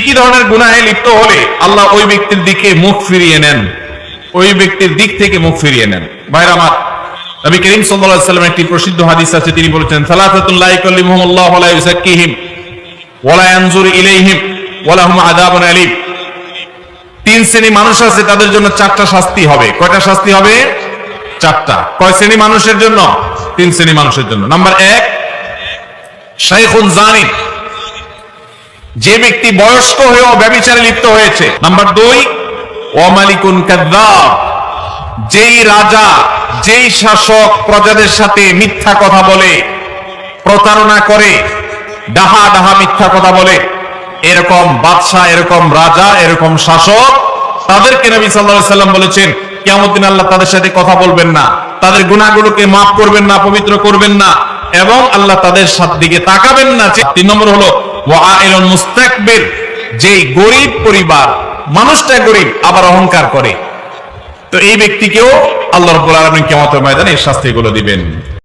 কি ধরনের গুনাহে লিপ্ত হলে আল্লাহ ওই ব্যক্তির দিকে মুখ ফিরিয়ে নেন? ওই ব্যক্তির দিক থেকে মুখ ফিরিয়ে নেন। ভাইরা আমার, নবী করিম সাল্লাল্লাহু আলাইহি একটি প্রসিদ্ধ হাদিস আছে, তিনি বলেছেন সালাতাতুল লা ইয়াকাল্লিমুহুমুল্লাহু ওয়া লা ইউযাক্কিহিম ওয়া লা ইয়ানজুরু ইলাইহিম ওয়া লাহুম আযাবুন আলীম। তিন শ্রেণি মানুষ আছে, তাদের জন্য চারটা শাস্তি হবে। কয়টা শাস্তি হবে? চারটা। কয় শ্রেণি মানুষের জন্য? তিন শ্রেণি মানুষের জন্য। নাম্বার এক, শাইখুন জানি যে ব্যক্তি বয়স্ক হয়েও ব্যবচারে লিপ্ত হয়েছে। নাম্বার দুই ওয়ামালিকুন কাদ্দাব। যেই রাজা, যেই শাসক প্রজাদের সাথে মিথ্যা কথা বলে, প্রতারণা করে, ডাহা ডাহা মিথ্যা কথা বলে, এরকম বাদশাহ, এরকম রাজা, এরকম শাসক, তাদেরকে নবী আলাইহি সাল্লাম বলেছেন কেমন আল্লাহ তাদের সাথে কথা বলবেন না, তাদের গুনাহগুলোকে মাফ করবেন না, পবিত্র করবেন না, এবং আল্লাহ তাদের সাথ দিকে তাকাবেন না। তিন নম্বর হলো মুস্তাকবির গরিব পরিবার, মানুষটা গরিব, আবার অহংকার করে। তো এই ব্যক্তিকেও আল্লাহ রাব্বুল আলামিন কিয়ামতের ময়দানে শাস্তিগুলো দিবেন।